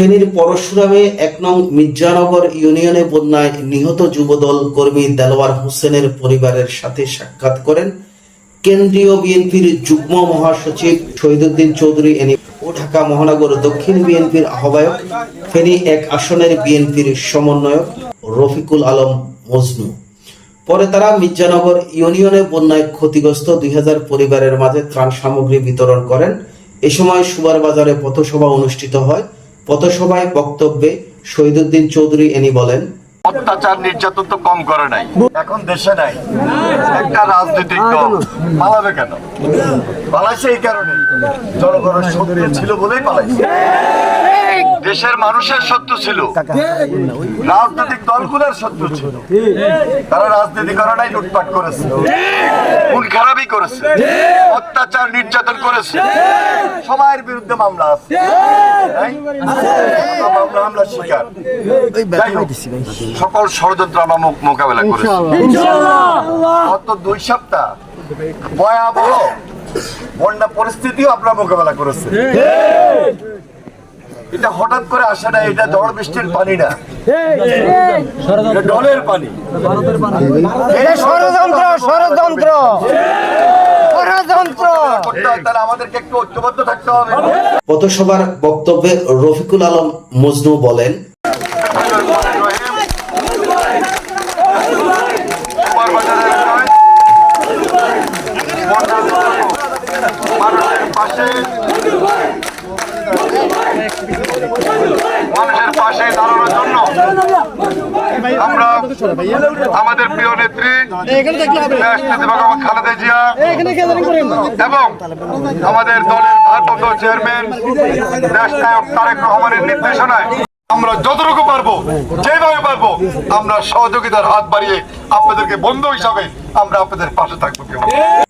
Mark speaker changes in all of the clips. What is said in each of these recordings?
Speaker 1: ফেনীর পরশুরামে এক নং মির্জানগর ইউনিয়নে বন্যায় নিহত যুবদল কর্মী দেলোয়ার হোসেনের পরিবারের সাথে সাক্ষাৎ করেন। কেন্দ্রীয় বিএনপির যুগ্ম মহাসচিব শহীদুদ্দিন চৌধুরী, এনি ও ঢাকা মহানগর দক্ষিণ বিএনপির আহ্বায়ক, ফেনী এক আসনের বিএনপির সমন্বয়ক রফিকুল আলম মজনু। পরে তারা মির্জানগর ইউনিয়নে বন্যায় ক্ষতিগ্রস্ত দুই হাজার পরিবারের মাঝে ত্রাণ সামগ্রী বিতরণ করেন। এ সময় সুবার বাজারে পথসভা অনুষ্ঠিত হয়। পথসভায় বক্তব্যে শহীদুদ্দিন চৌধুরী এনি বলেন,
Speaker 2: অত্যাচার নির্যাতন তো কম করে নাই, এখন দেশে নাই। একটা রাজনৈতিক দল পালাবে কেন? পালাইছে এই কারণে। জনগণের শত্রু ছিল বলেই পালাইছে। দেশের মানুষের শত্রু ছিল। রাজনৈতিক দলগুলোর শত্রু ছিল। তারা রাজনীতি করে নাই লুটপাট করেছে খুন খারাপই করেছে অত্যাচার নির্যাতন করেছে সবার বিরুদ্ধে মামলা আছে। মামলা হামলা শিকার। সকল ষড়যন্ত্র আমরা মোকাবেলা করেছি। গত দুই সপ্তাহ ভয়াবহ বন্যা পরিস্থিতিও আমরা মোকাবেলা করেছি। এটা হঠাৎ করে আসে না এটা ঝড় বৃষ্টির পানি না। ডলের পানি।
Speaker 3: ষড়যন্ত্র ষড়যন্ত্র। ষড়যন্ত্র।
Speaker 2: করতে আমাদেরকে একটু ঐক্যবদ্ধ থাকতে হবে।
Speaker 1: পথসভার বক্তব্যে রফিকুল আলম মজনু বলেন
Speaker 2: মানুষের পাশে মানুষের পাশে দাঁড়ানোর জন্য আমাদের প্রিয় নেত্রী খালেদা জিয়া এবং আমাদের দলের ভারপ্রাপ্ত চেয়ারম্যান, দেশ তারেক রহমানের নির্দেশনায় আমরা যতটুকু পারব, যেভাবে পারব, আমরা সহযোগিতার হাত বাড়িয়ে আপনাদেরকে বন্ধু হিসাবে আমরা আপনাদের পাশে থাকব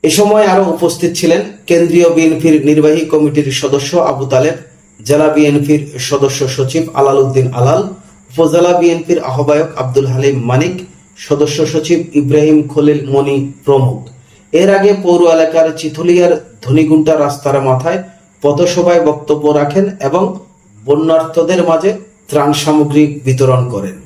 Speaker 1: এ সময় আরও উপস্থিত ছিলেন কেন্দ্রীয় বিএনপির নির্বাহী কমিটির সদস্য আবু তালেব, জেলা বিএনপির সদস্য সচিব আলাল উদ্দিন আলাল উপজেলা বিএনপির আহ্বায়ক আব্দুল হালিম মানিক, সদস্য সচিব ইব্রাহিম খলিল মনি প্রমুখ। এর আগে পৌর এলাকার চিথলিয়ার ধনিগুন্টা রাস্তার মাথায় পথসভায় বক্তব্য রাখেন এবং বন্যার্থদের মাঝে ত্রাণ সামগ্রী বিতরণ করেন।